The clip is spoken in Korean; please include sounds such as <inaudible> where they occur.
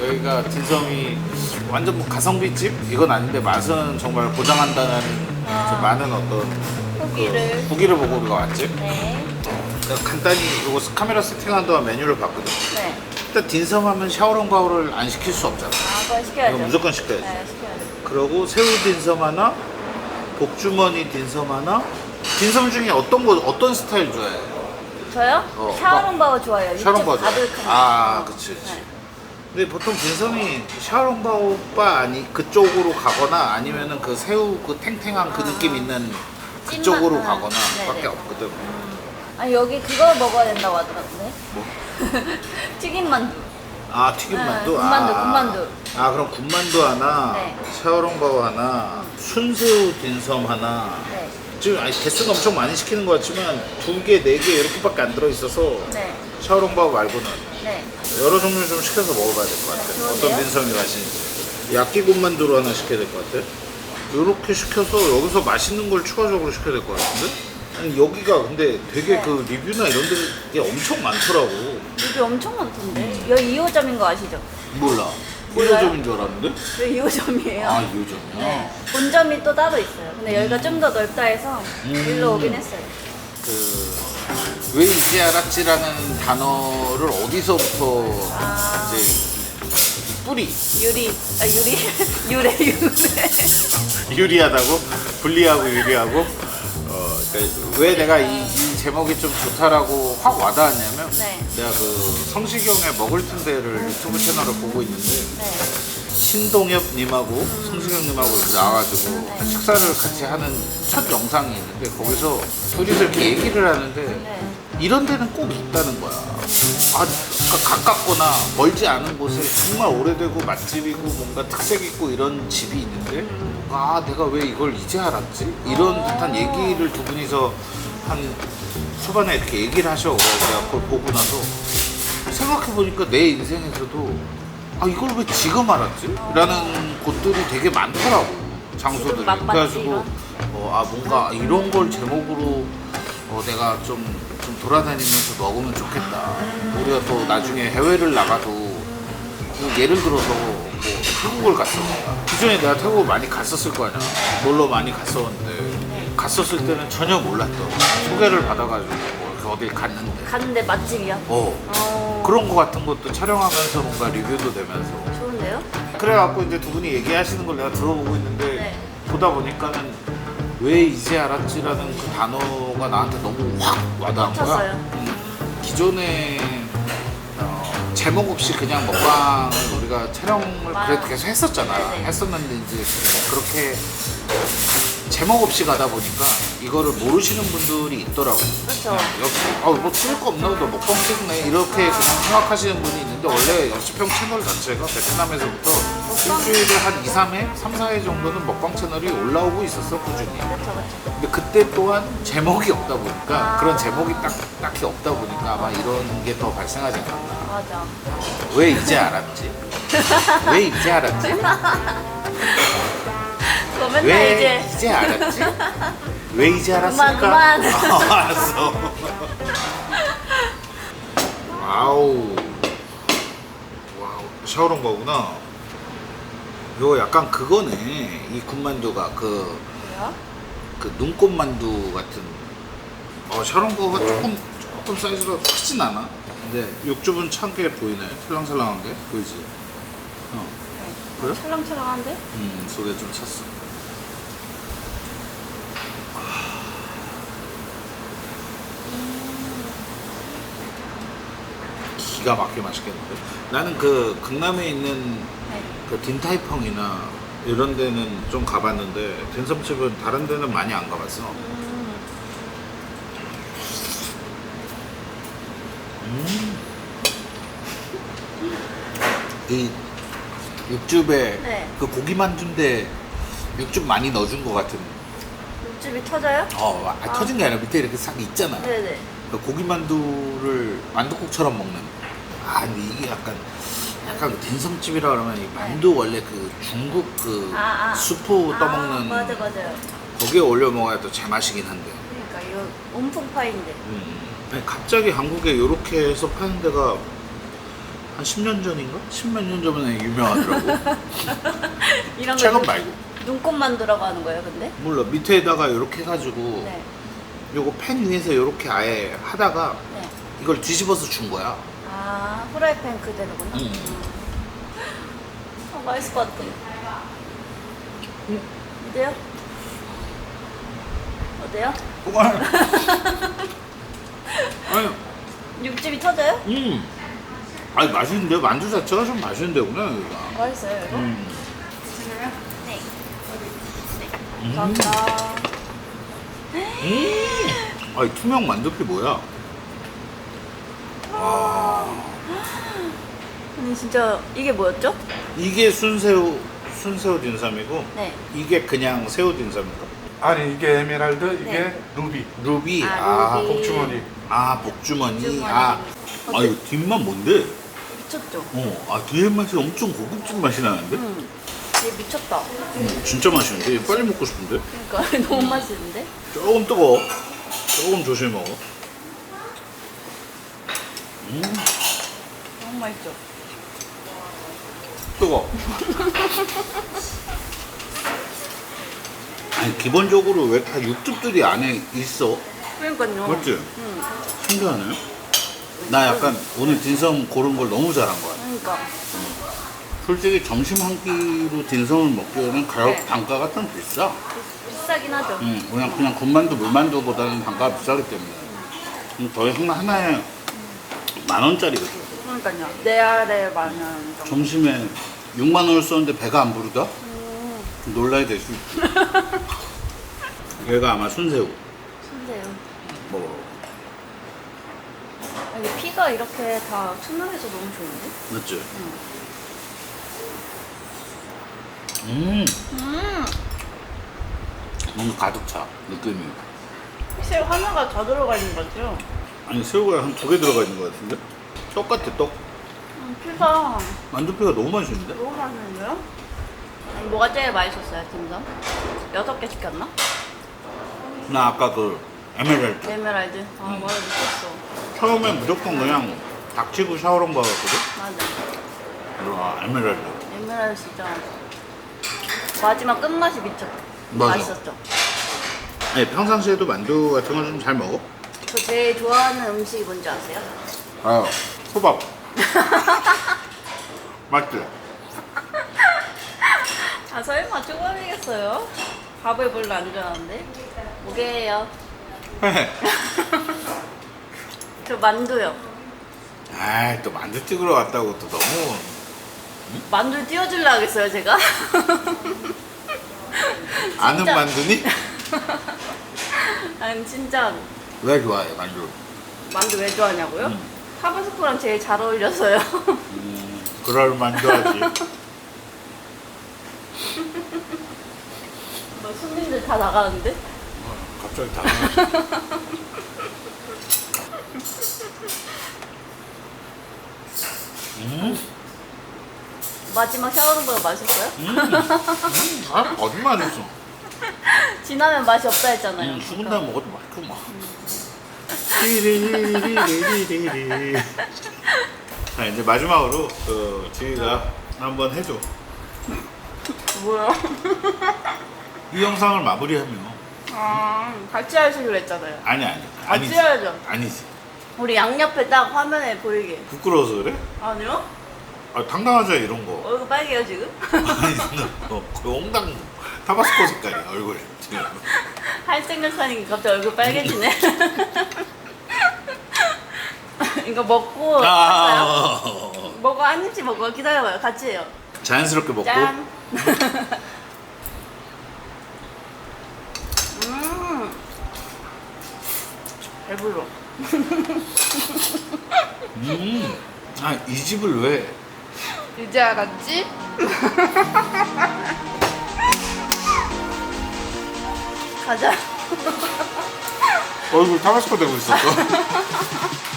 여기가 딘섬이 완전 뭐 가성비 집 이건 아닌데 맛은 정말 보장한다는 좀 많은 어떤 후기를. 그 후기를 보고 우리가 왔지. 네. 내가 간단히 이거 카메라 세팅한 동안 메뉴를 봤거든. 네. 일단 딘섬 하면 샤오롱바오를 안 시킬 수 없잖아. 아, 그거 시켜야죠. 이거 무조건 시켜야지. 네, 시켜야죠. 그러고 새우 딘섬 하나, 복주머니 딘섬 하나. 딘섬 중에 어떤 거 어떤 스타일 좋아해? 저요? 어, 샤오롱바오 좋아요. 샤오롱바오 좋아해. 가득한 아, 거. 그치, 그치. 네. 근데 보통 딘섬이 샤오롱바오바 아니 그쪽으로 가거나 아니면은 그 새우 그 탱탱한 그 느낌 있는 그쪽으로 찐맛. 가거나 네네. 밖에 없거든. 아, 여기 그거 먹어야 된다고 하더라고요. 뭐? <laughs> 튀김 만두. 아 튀김만두. 네, 군만두, 아. 군만두. 아 그럼 군만두 하나, 네. 샤오롱바오 하나, 순새우 딘섬 하나. 네. 지금 아니 개수는 엄청 많이 시키는 것 같지만 두 개, 네 개 이렇게밖에 안 들어 있어서 네. 샤오롱바오 말고는 네. 여러 종류 좀 시켜서 먹어봐야 될 것 같아. 네, 어떤? 딘섬이 맛있는지. 야끼군만두로 하나 시켜야 될 것 같아. 이렇게 시켜서 여기서 맛있는 걸 추가적으로 시켜야 될 것 같은데? 아니 여기가 근데 되게 네. 그 리뷰나 이런 데 엄청 많더라고. 여기 엄청 많던데. 여기 2호점인 거 아시죠? 몰라. 1호점인 줄 알았는데? 여기 2호점이에요. 아 2호점이야? 네. 본점이 또 따로 있어요. 근데 여기가 좀 더 넓다 해서 음. 일로 오긴 했어요. 그 왜 이제 알았지라는 단어를 어디서부터 아. 이제 이 뿌리 유리, 아 유리, <laughs> 유래 유래. <laughs> 유리하다고 분리하고 유리하고 어, 그러니까 왜 내가 이, 이 제목이 좀 좋다라고 확 와닿았냐면 네. 내가 그 성시경의 먹을 텐데를 유튜브 채널을 보고 있는데 네. 신동엽님하고 성시경님하고 이렇게 나와가지고 네. 식사를 같이 하는 첫 영상이 있는데 거기서 둘이서 이렇게 얘기를 하는데 네. 이런 데는 꼭 있다는 거야. 아, 그러니까 가깝거나 멀지 않은 곳에 정말 오래되고 맛집이고 뭔가 특색 있고 이런 집이 있는데 아 내가 왜 이걸 이제 알았지? 이런 듯한 얘기를 두 분이서 한 초반에 이렇게 얘기를 하셔. 내가 그걸 보고 나서 생각해 보니까 내 인생에서도 아 이걸 왜 지금 알았지? 라는 곳들이 되게 많더라고 장소들이 그래가지고? 어, 아 뭔가 이런 걸 제목으로 어, 내가 좀, 좀 돌아다니면서 먹으면 좋겠다 우리가 또 나중에 해외를 나가도 뭐 예를 들어서 뭐 태국을 갔어 기존에 내가 태국을 많이 갔었을 거 아니야 놀러 많이 갔었는데 갔었을 때는 전혀 몰랐던 소개를 받아가지고 뭐 어딜 갔는데 갔는데 맛집이야. 어 어. 그런 거 같은 것도 촬영하면서 뭔가 리뷰도 되면서 좋은데요? 그래갖고 이제 두 분이 얘기하시는 걸 내가 들어보고 있는데 네. 보다 보니까는 왜 이제 알았지라는 그 단어가 나한테 너무 확 와닿은 거야. 꽂혔어요. 음, 기존에 어, 제목 없이 그냥 먹방을 우리가 촬영을 와. 그래도 계속 했었잖아. 네네. 했었는데 이제 그렇게 제목 없이 가다 보니까 이거를 모르시는 분들이 있더라고. 그렇죠. 역시 아뭐 찍을 거 없나 보다 먹방 찍네 이렇게 그냥 생각하시는 분이 있는데 원래 역시평 채널 자체가 베트남에서부터 일주일에 한 2, 3회, 3, 4회 정도는 먹방 채널이 올라오고 있었어 꾸준히 그렇죠, 그렇죠. 근데 그때 또한 제목이 없다 보니까 아. 그런 제목이 딱, 딱히 없다 보니까 아마 이런 게 더 발생하지 않았나 맞아. 왜 이제 알았지? 왜 이제 알았지? <laughs> 그거 맨날 왜 이제 이제 알았지? 왜 이제 알았을까? 그만, 그만. <laughs> 어, 알았어. 와우. 와우. 샤오롱 거구나. 이거 약간 그거네. 이 군만두가 그, 뭐야? 그 눈꽃 만두 같은. 어, 샤오롱 거가 조금, 조금 사이즈가 크진 않아. 근데 육즙은 찬 게 보이네. 찰랑찰랑한 게. 보이지? 어. 그래? 찰랑찰랑한데? 음, 속에 좀 찼어. 기가 막히게 맛있겠는데? 나는 그 강남에 있는 네. 그 딘타이펑이나 이런 데는 좀 가봤는데 딘섬집은 다른 데는 많이 안 가봤어. 음, 이 육즙에 네. 그 고기 만두인데 육즙 많이 넣어준 것 같은. 육즙이 터져요? 어, 아, 아. 터진 게 아니라 밑에 이렇게 싹 있잖아. 네네. 그 고기 만두를 만두국처럼 먹는. 아, 이게 약간 약간 그 딘섬집이라 그러면 이 만두 원래 그 중국 그 네. 아, 아. 수프 아, 떠먹는 맞아, 맞아요. 거기에 올려 먹어야 또 제맛이긴 한데. 그러니까 이거 온풍파인데. 음. 아니, 갑자기 한국에 이렇게 해서 파는 데가 한 10년 전인가? 10몇 년 전에 유명하더라고. <laughs> 이런 거 최근 눈- 말고. 눈곱만 들어가는 거예요, 근데? 몰라 밑에다가 이렇게 해가지고 네. 요거 팬 위에서 이렇게 아예 하다가 네. 이걸 뒤집어서 준 거야. 아, 프라이팬 그대로구나. 음. 어, 맛있을 것 같아. 어때요? 어때요? <laughs> 아니, 육즙이 터져요? 음. 아니 맛있는데 만두 자체가 좀 맛있는데 구나 여기가. 맛있어요, 이거? 음. 네. 음. 감사합니다. 음. 아니 투명 만두피 뭐야? 아니, 진짜, 이게 뭐였죠? 이게 순새우 순새우 딘삼이고 네. 이게 그냥 새우 딘삼인가? 아니 이게 에메랄드 이게 네. 루비 루비. 아, 루비. 복주머니 아 복주머니. 복주머니. 아. 아 이거 뒷맛 뭔데? 미쳤죠? 어, 아 뒤에 맛이 엄청 고급진 맛이 나는데? 응. 얘 미쳤다. 음, 진짜 맛있는데? 이거 빨리 먹고 싶은데? 그러니까 <laughs> 너무 맛있는데? 조금 뜨거워. 조금 조심히 먹어. 음, 너무 맛있죠? 뜨거. 아니 기본적으로 왜 다 육즙들이 안에 있어? 그러니까요. 맞지? 응. 신기하네. 나 약간 오늘 딘섬 고른 걸 너무 잘한 거야. 그러니까. 솔직히 점심 한 끼로 딘섬을 먹기에는 가격 네. 단가가 좀 비싸. 비싸긴 하죠. 음, 그냥 그냥 군만두 물만두보다는 단가가 비싸기 때문에. 음, 하나 하나에 만 원짜리거든. 그러니까요. 내 아래 만원 정도. 점심에 6만 원을 썼는데 배가 안 부르다? 음, 놀라야 될 수 있지. <laughs> 얘가 아마 순새우. 순대요. 뭐 아, 이게 피가 이렇게 다 투명해서 너무 좋은데? 맞지? 음, 음. 뭔가 가득 차 느낌이. 확실히 하나가 더 들어가 있는 거죠? 아니 새우가 한 두 개 들어가 있는 것 같은데? 똑같아 떡. 음, 피가 만두피가 너무 맛있는데? 너무 맛있는데요? 아니, 뭐가 제일 맛있었어요, 딤섬? 여섯 개 시켰나? 나 아까 그 에메랄드. 에메랄드. 아, 맞아, 미쳤어. 처음에 무조건 그냥 닥치고 샤오롱 받았거든? 맞아. 와 에메랄드. 에메랄드 진짜 마지막 끝맛이 미쳤. 맞아. 맛있었죠. 아니 평상시에도 만두 같은 거 좀 잘 먹어? 저 제일 좋아하는 음식이 뭔지 아세요? 아 소밥. 맞지? 아 설마 초밥이겠어요? 밥을 별로 안 좋아하는데 뭐게요? <laughs> 저 만두요. 아이 또 만두 찍으러 왔다고 또 너무 만두 띄워주려 하겠어요 제가? <laughs> 아는 진짜. 만두니? <laughs> 아니 진짜 왜 좋아해 만두? 만두 왜 좋아하냐고요? 음. 타바스코랑 제일 잘 어울려서요. 음, 그럴 만두하지. 뭐 손님들 다 나가는데? 갑자기 다. <laughs> 음, 마지막 샤오롱보다 맛있어요? 음, 음, 아 거짓말 했어. 지나면 맛이 없다 했잖아요. 음, 죽은 다음 먹어도 맛있고 막. 리리리리리리리. 자 이제 마지막으로 그 지희가 한번 해줘. 뭐야? <laughs> 이 영상을 마무리하면 아 같이 하시기로 했잖아요. 아니 아니 아니지 해야죠. 아니지 우리 양옆에 딱 화면에 보이게. 부끄러워서 그래? 아니요? 아 당당하자 이런 거. 얼굴 빨개요 지금? <laughs> 아니 너그 홍당 타바스코 색깔이야 얼굴 지금. 할 생각하니까 갑자기 얼굴 빨개지네. <laughs> 이거 먹고 할까요? 아, 먹어 한 입씩 먹어 기다려봐요 같이 해요. 자연스럽게 먹고. 짠. <laughs> 음. 배불러. 음. 아이 집을 왜? 이제 알았지? <laughs> 가자. 얼굴 타바스코 되고 있었어. <laughs>